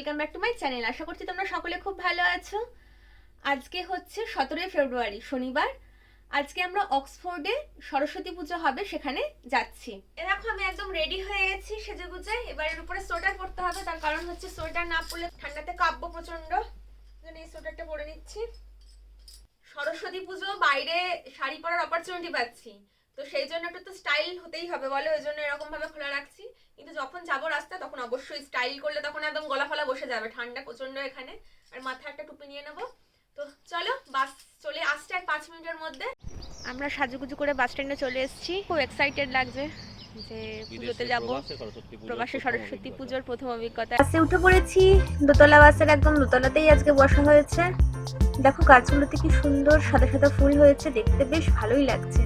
Welcome back to my channel আশা করছি তোমরা সকলে খুব ভালো আছো। আজকে হচ্ছে সতেরোই ফেব্রুয়ারি, শনিবার। আজকে আমরা অক্সফোর্ডে সরস্বতী পুজো হবে, সেখানে যাচ্ছি। দেখো, আমি একদম রেডি হয়ে গেছি সেজে গুজে এবার এর উপরে সোয়েটার পরতে হবে, তার কারণ হচ্ছে সোয়েটার না পরলে ঠান্ডাতে কাঁপবো প্রচণ্ড এই সোয়েটারটা পরে নিচ্ছি। সরস্বতী পুজো, বাইরে শাড়ি পরার অপরচুনিটি পাচ্ছি। তো সেই জন্য একটু তো স্টাইল হতেই হবে বলে? ওই জন্য এরকম ভাবে খোলা রাখছি। কিন্তু যখন যাব রাস্তায় তখন অবশ্যই স্টাইল করলে তখন একদম গলা ফলা বসে যাবে। ঠান্ডা প্রচণ্ড এখানে। আর মাথায় একটা টুপি নিয়ে নেব। তো চলো বাস চলে আসছে আর পাঁচ মিনিটের মধ্যে। আমরা সাজুগুজু করে বাস স্ট্যান্ডে চলে এসেছি। খুব এক্সাইটেড লাগছে যে পুজোতে যাব। প্রবাসী সরস্বতী পুজোর প্রথম অভিজ্ঞতা। বাসে উঠে পড়েছি। দোতলা বাসের একদম দোতলাতেই আজকে বসা হয়েছে। দেখো গাছগুলোতে কি সুন্দর সাদা সাদা ফুল হয়েছে। দেখতে বেশ ভালোই লাগছে।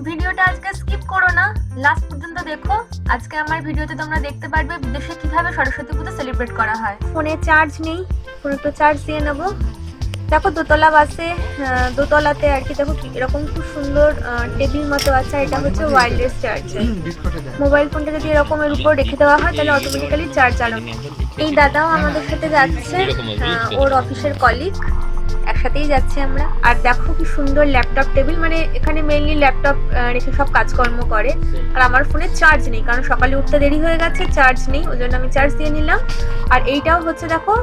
ভিডিওটা আজকে স্কিপ করো না। লাস্ট পর্যন্ত দেখো। আজকে আমার ভিডিওতে তোমরা দেখতে পারবে বিদেশে কীভাবে সরস্বতী পুজো সেলিব্রেট করা হয়। ফোনে চার্জ নেই। ফোনে একটু চার্জ দিয়ে নেব। দেখো দোতলা বাসে দোতলাতে আর কি দেখো এরকম খুব সুন্দর টেবিল মতো আছে। এটা হচ্ছে ওয়্যারলেস চার্জার মোবাইল ফোনটা যদি এরকমের উপর রেখে দেওয়া হয় তাহলে অটোমেটিক্যালি চার্জ চালানো এই দাদাও আমাদের সাথে যাচ্ছে ওর অফিসের কলিগ একসাথেই যাচ্ছি আমরা। আর দেখো কি সুন্দর ল্যাপটপ টেবিল মানে এখানে মেইনলি ল্যাপটপ রেখে সব কাজকর্ম করে। আর আমার ফোনে চার্জ নেই, কারণ সকালে উঠতে দেরি হয়ে গেছে চার্জ নেই, ওই জন্য আমি চার্জ দিয়ে নিলাম। আর এইটাও হচ্ছে দেখো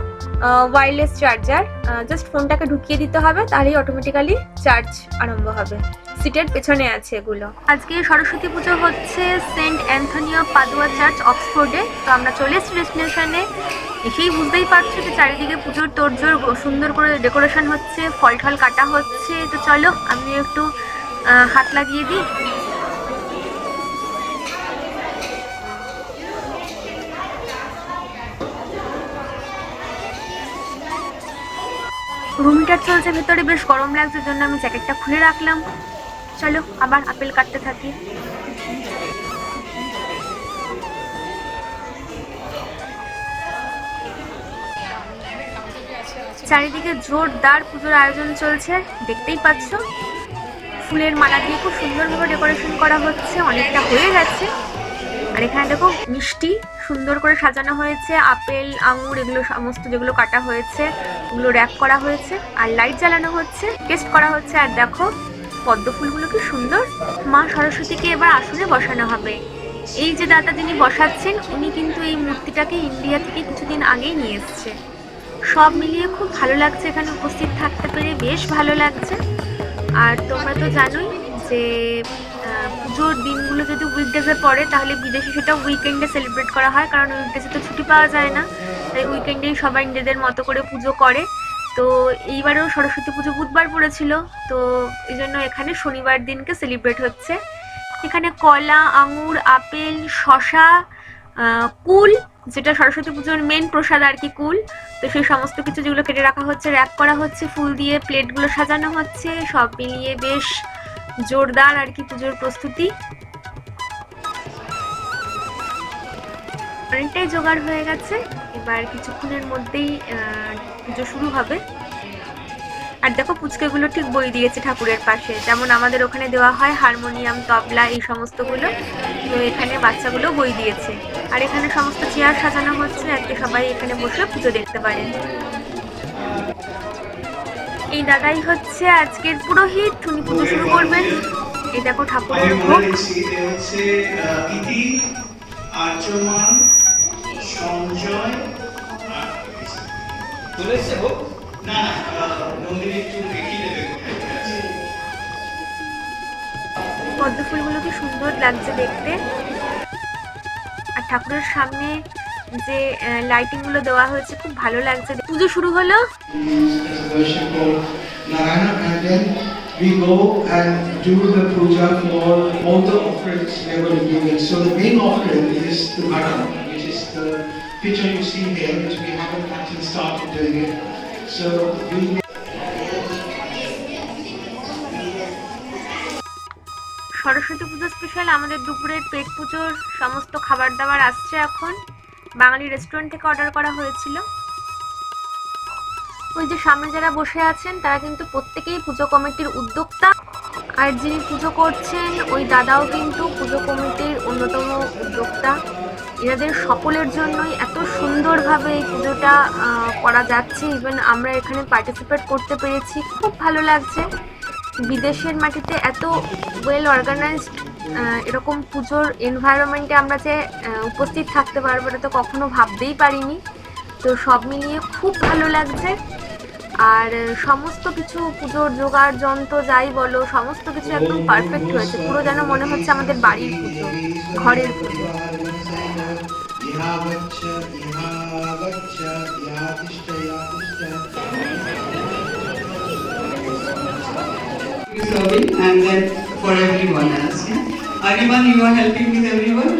ওয়্যারলেস চার্জার জাস্ট ফোনটাকে ঢুকিয়ে দিতে হবে, তাহলেই অটোমেটিক্যালি চার্জ আরম্ভ হবে। সিটের পেছনে আছে এগুলো। আজকে সরস্বতী পুজো হচ্ছে সেন্ট অ্যান্থনিও পাদুয়া চার্চ অক্সফোর্ডে। তো আমরা চলে এসেছি ডেস্টিনেশনে এসেই বুঝতেই পারছ যে চারিদিকে পুজোর তোড়জোড়, সুন্দর করে ডেকোরেশন হচ্ছে। ফল টল কাটা হচ্ছে, তো চলো আমি একটু হাত লাগিয়ে দিই। রুম চলছে, ভেতরে বেশ গরম লাগছে, জন্য আমি জ্যাকেটটা খুলে রাখলাম। চলো আবার আপেল কাটতে থাকি। চারিদিকে জোরদার পুজোর আয়োজন চলছে, দেখতেই পাচ্ছ। ফুলের মালা দিয়ে খুব সুন্দরভাবে ডেকোরেশন করা হচ্ছে, অনেকটা হয়ে গেছে। আর এখানে দেখো, মিষ্টি সুন্দর করে সাজানো হয়েছে, আপেল, আঙুর, এগুলো সমস্ত যেগুলো কাটা হয়েছে, ওগুলো র্যাপ করা হয়েছে আর লাইট জ্বালানো হচ্ছে টেস্ট করা হচ্ছে। আর দেখো, পদ্ম ফুলগুলো কি সুন্দর। মা সরস্বতীকে এবার আসনে বসানো হবে। এই যে দাদা যিনি বসাচ্ছেন, উনি কিন্তু এই মূর্তিটাকে ইন্ডিয়া থেকে কিছুদিন আগেই নিয়ে এসছে। সব মিলিয়ে খুব ভালো লাগছে এখানে উপস্থিত থাকতে পেরে, বেশ ভালো লাগছে। আর তোমরা তো জানোই যে পুজোর দিনগুলো যদি উইকডেজে পড়ে, তাহলে বিদেশে সেটা উইকেন্ডে সেলিব্রেট করা হয়, কারণ উইকডেজে তো ছুটি পাওয়া যায় না। তাই উইকেন্ডেই সবাই নিজেদের মতো করে পুজো করে। তো এইবারেও সরস্বতী পুজো বুধবার পড়েছিল, তো এই জন্য এখানে শনিবার দিনকে সেলিব্রেট হচ্ছে। এখানে কলা, আঙুর, আপেল শশা কুল যেটা সরস্বতী পুজোর মেন প্রসাদ আর কি, কুল। তো সেই সমস্ত কিছু যেগুলো কেটে রাখা হচ্ছে র্যাপ করা হচ্ছে, ফুল দিয়ে প্লেটগুলো সাজানো হচ্ছে, সব মিলিয়ে বেশ জোরদার আর কি পুজোর প্রস্তুতি। অনেকটাই জোগাড় হয়ে গেছে, এবার কিছুক্ষণের মধ্যেই পুজো শুরু হবে। আর দেখো পুচকেগুলো ঠিক বই দিয়েছে ঠাকুরের পাশে। যেমন আমাদের ওখানে দেওয়া হয় হারমোনিয়াম তবলা এই সমস্তগুলো। তো এখানে বাচ্চাগুলো বই দিয়েছে। আর এখানে সমস্ত চেয়ার সাজানো হচ্ছে। যাতে সবাই এখানে বসে পুজো দেখতে পারে। এই দাদাই হচ্ছে আজকের পুরোহিত। উনি পুজো শুরু করবেন। এই দেখো ঠাকুরের ভোগ। সঞ্জয় চলে না না আহ, নন্দিনী দেখিয়ে দেবে পদ্ম ফুলগুলো কি সুন্দর লাগছে দেখতে আর ঠাকুরের সামনে যে লাইটিংগুলো দেওয়া হয়েছে খুব ভালো লাগছে পুজো শুরু হলো we go and do the puja for all the offerings we are going to give it. So the main offering is the Bharam, which is the picture you see here, which we haven't actually started doing it. We Saraswati Puja special আমাদের দুপুরের পেট পুজোর সমস্ত খাবার দাবার আসছে এখন। বাঙালি restaurant থেকে order করা হয়েছিল। ওই যে সামনে যারা বসে আছেন, তারা কিন্তু প্রত্যেকেই পুজো কমিটির উদ্যোক্তা। আর যিনি পুজো করছেন, ওই দাদাও কিন্তু পুজো কমিটির অন্যতম উদ্যোক্তা। এনাদের সকলের জন্যই এত সুন্দরভাবে এই পুজোটা করা যাচ্ছে। ইভেন আমরা এখানে পার্টিসিপেট করতে পেরেছি। খুব ভালো লাগছে। বিদেশের মাটিতে এত ওয়েল অর্গানাইজড এরকম পুজোর এনভায়রনমেন্টে আমরা যে উপস্থিত থাকতে পারব এটা তো কখনো ভাবতেই পারিনি। তো সব মিলিয়ে খুব ভালো লাগছে। আর সমস্ত কিছু পুজোর জোগাড় যন্ত্র যাই বলো, সমস্ত কিছু একদম পারফেক্ট হয়েছে। পুরো যেন মনে হচ্ছে আমাদের বাড়ির পুজো, ঘরের পুজো। यहाँ गच्छ यहाँ गच्छ यहाँ तिष्ठ यहाँ तिष्ठ serving and then for everyone else. Yeah? Everyone, you are helping with everyone.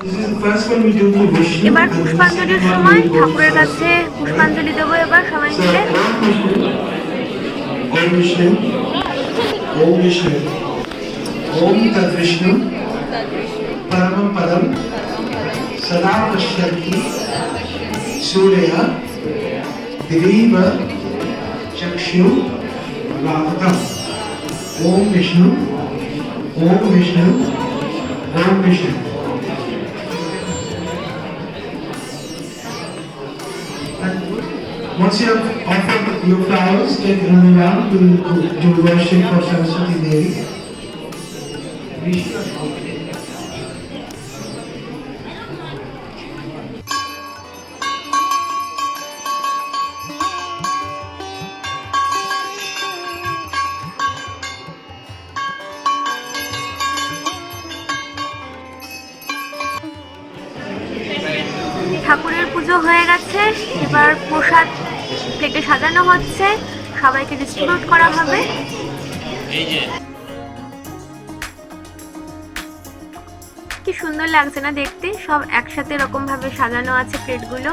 This is the first one we do to Vishnu. এবার and then the পুষ্পাঞ্জলির second one সময় we do to ঠাকুরের Vishnu. কাছে পুষ্পাঞ্জলি দেবো এবার সবাই So, মিলে Om Vishnu, Om Vishnu, Om Tad Vishnu, Paramam Padam, सदा पश्यति सूर्य दिवीप चक्षु रावतम ओम विष्णु ओम विष्णु ओम Vishnu Once you have offered your flowers, take them around to, to worship for Saraswati Devi. Vishnu. পুজো হয়ে গেছে। এবার প্রসাদ প্লেটে সাজানো হচ্ছে। সবাইকে ডিস্ট্রিবিউট করা হবে। কি সুন্দর লাগছে না দেখতে? সব একসাথে এরকম ভাবে সাজানো আছে প্লেটগুলো।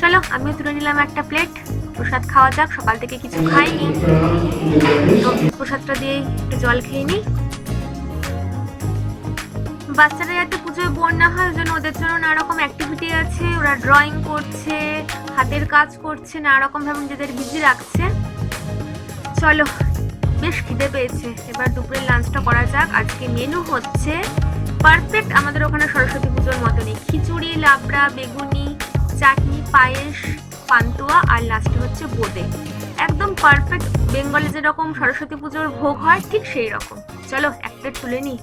চলো আমিও তুলে নিলাম একটা প্লেট। প্রসাদ খাওয়া যাক সকাল থেকে কিছু খাইনি। প্রসাদটা দিয়ে একটু জল খেয়ে নিই। বাচ্চারা যাতে পুজোয় বোর না হয়, ওই জন্য ওদের জন্য নানা রকম অ্যাক্টিভিটি আছে। ওরা ড্রয়িং করছে, হাতের কাজ করছে, নানা রকম ভাবে নিজেদের বিজি রাখছে। চলো, বেশ খিদে পেয়েছে। এবার দুপুরের লাঞ্চটা করা যাক। আজকে মেনু হচ্ছে পারফেক্ট আমাদের ওখানে সরস্বতী পুজোর মতনই। খিচুড়ি, লাবড়া, বেগুনি, চাটনি, পায়েস, পান্তুয়া আর লাস্টে হচ্ছে বোঁদে। একদম পারফেক্ট বেঙ্গলে যেরকম সরস্বতী পুজোর ভোগ হয়, ঠিক সেই রকম। চলো, এক প্লেট তুলে নিই।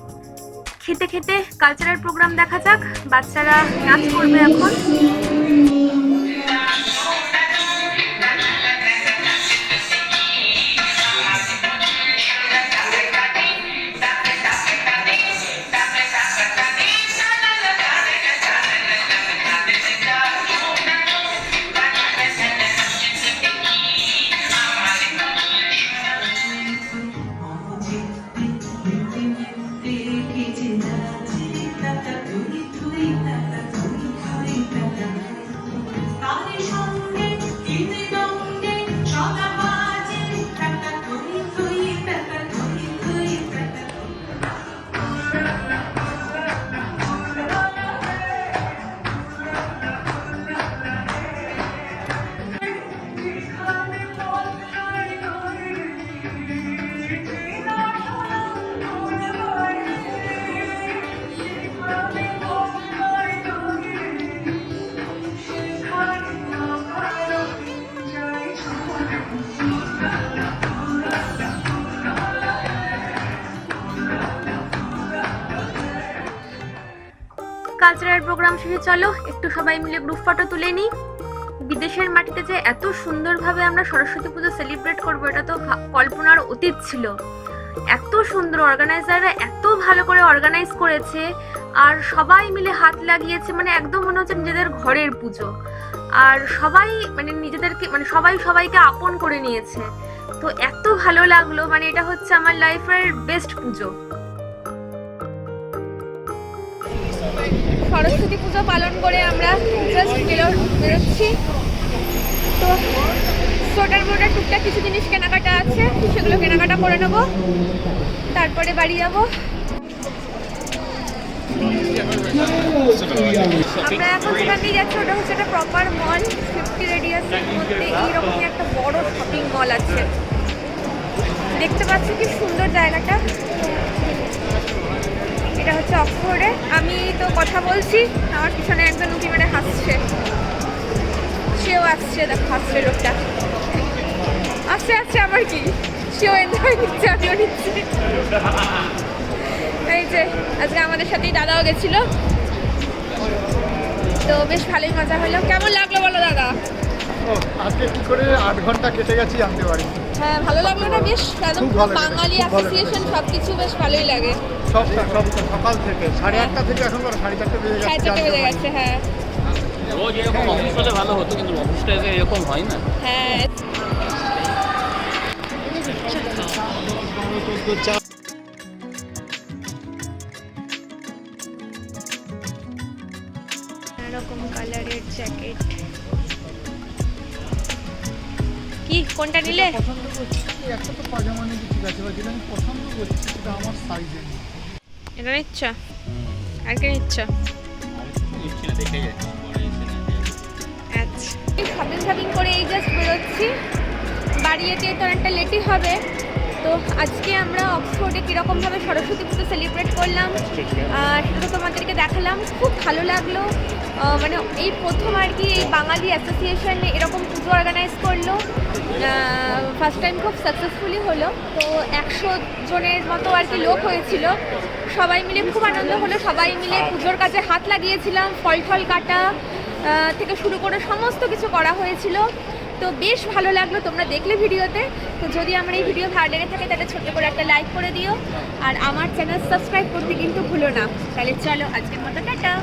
খেতে খেতে কালচারাল প্রোগ্রাম দেখা যাক। বাচ্চারা নাচ করবে এখন। কালচারাল প্রোগ্রাম শেষে চলো, একটু সবাই মিলে গ্রুপ ফটো তুলে নিই। বিদেশের মাটিতে যে এত সুন্দরভাবে আমরা সরস্বতী পুজো সেলিব্রেট করব, এটা তো কল্পনার অতীত ছিল। এত সুন্দর অর্গানাইজাররা এত ভালো করে অর্গানাইজ করেছে, আর সবাই মিলে হাত লাগিয়েছে মানে একদম মনে হচ্ছে নিজেদের ঘরের পুজো। আর সবাই মানে নিজেদেরকে মানে সবাই সবাইকে আপন করে নিয়েছে। তো এত ভালো লাগল মানে এটা হচ্ছে আমার লাইফের বেস্ট পুজো। সরস্বতী পুজো পালন করে আমরা জাস্ট বেরোচ্ছি। তো সোটার বোটার টুকটাক কিছু জিনিস কেনাকাটা আছে, সেগুলো কেনাকাটা করে নেব। তারপরে বাড়ি যাব। আমরা এখন যেখান দিয়ে যাচ্ছি, ওটা হচ্ছে একটা প্রপার মল ফিফটি রেডিয়াসের মধ্যে এইরকমই একটা বড় শপিং মল আছে। দেখতে পাচ্ছি কি সুন্দর জায়গাটা। অক্সফোর্ডে আমি তো কথা বলছি, আমার পিছনে একজন উঁকি মেরে হাসছে। সেও আসছে, দেখো, হাসছে লোকটা। আসছে আসছে আমার কি? সেও এনজয় নিচ্ছে, আমিও নিচ্ছি। এই যে, আজকে আমাদের সাথেই দাদাও গেছিল। তো বেশ ভালোই মজা হলো। কেমন লাগল বলো দাদা? আজকে কি করে আট ঘণ্টা কেটে গেছি জানতে পারি। হ্যাঁ ভালো লাগল না? বেশ লেগেছে, বাঙালি অ্যাসোসিয়েশন সব কিছু বেশ ভালোই লাগে। সবটা সবটা সকাল থেকে সাড়ে আটটা থেকে এখন সাড়ে চারটে বেজে সাড়ে গেছে চারটে বেজে গেছে হ্যাঁ। রোজ এরকম অফিস হলে ভালো হতো কিন্তু অফিসটা এরকম হয় না। হ্যাঁ। এরকম কালারের জ্যাকেট কোনটা নিলে? পছন্দ করছি একটা তো পাজামা নিয়ে ঠিক আছে বা যেটা আমি পছন্দ করছি সেটা আমার সাইজে এটা নিচ্ছ? আর কি নিচ্ছ। আচ্ছা। শপিং শপিং করে এই জাস্ট বেরোচ্ছি। বাড়ি যেতে তো অনেকটা লেটই হবে। তো আজকে আমরা অক্সফোর্ডে কীরকমভাবে সরস্বতী পুজো সেলিব্রেট করলাম। আহ, সেটা তো তোমাদেরকে দেখালাম। খুব ভালো লাগল। মানে এই প্রথম আর কি এই বাঙালি অ্যাসোসিয়েশন এরকম পুজো অর্গানাইজ করল ফার্স্ট টাইম খুব সাকসেসফুলি হলো। তো একশো জনের মতো আর কি লোক হয়েছিল। সবাই মিলে খুব আনন্দ হলো, সবাই মিলে পুজোর কাজে হাত লাগিয়েছিলাম, ফল ফল কাটা থেকে শুরু করে সমস্ত কিছু করা হয়েছিল। তো বেশ ভালো লাগল, তোমরা দেখলে ভিডিওতে। তো যদি আমার এই ভিডিও ভালো লেগে থাকে, তাহলে ছোট্ট করে একটা লাইক করে দিও। আর আমার চ্যানেল সাবস্ক্রাইব করতে কিন্তু ভুলো না। তাহলে চলো, আজকের মতো টাটা।